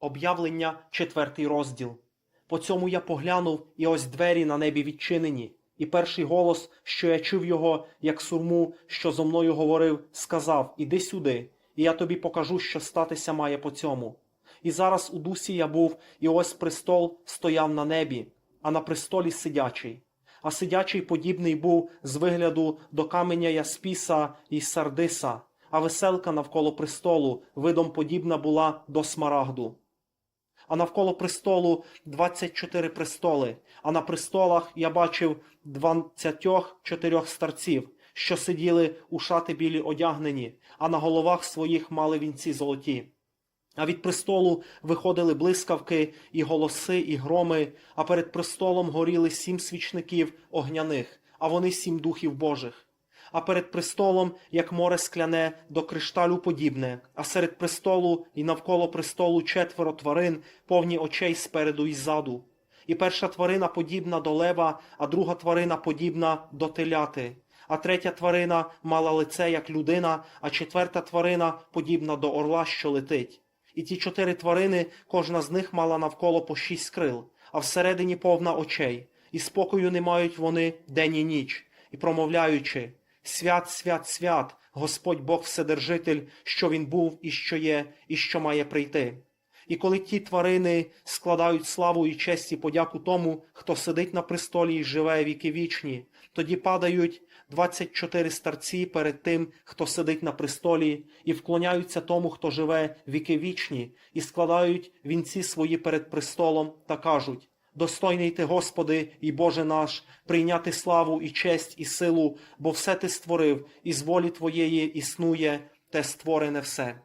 Об'явлення, четвертий розділ. По цьому я поглянув, і ось двері на небі відчинені. І перший голос, що я чув його, як сурму, що зо мною говорив, сказав: Іди сюди, і я тобі покажу, що статися має по цьому. І зараз у дусі я був, і ось престол стояв на небі, а на престолі сидячий. А сидячий подібний був з вигляду до каменя Яспіса і Сардиса, а веселка навколо престолу видом подібна була до смарагду. А навколо престолу 24 престоли, а на престолах я бачив 24 старців, що сиділи у шати білі одягнені, а на головах своїх мали вінці золоті. А від престолу виходили блискавки, і голоси, і громи, а перед престолом горіли сім свічників огняних, а вони сім духів Божих. А перед престолом, як море скляне, до кришталю подібне, а серед престолу і навколо престолу четверо тварин, повні очей спереду і ззаду. І перша тварина подібна до лева, а друга тварина подібна до теляти. А третя тварина мала лице як людина, а четверта тварина подібна до орла, що летить. І ті чотири тварини, кожна з них мала навколо по шість крил, а всередині повна очей, і спокою не мають вони день і ніч, і промовляючи Свят, свят, свят, Господь Бог Вседержитель, що він був і що є, і що має прийти. І коли ті тварини складають славу і честь і подяку тому, хто сидить на престолі і живе віки вічні, тоді падають 24 старці перед тим, хто сидить на престолі, і вклоняються тому, хто живе віки вічні, і складають вінці свої перед престолом та кажуть: Достойний ти, Господи, і Боже наш, прийняти славу і честь і силу, бо все ти створив, і з волі Твоєї існує те створене все.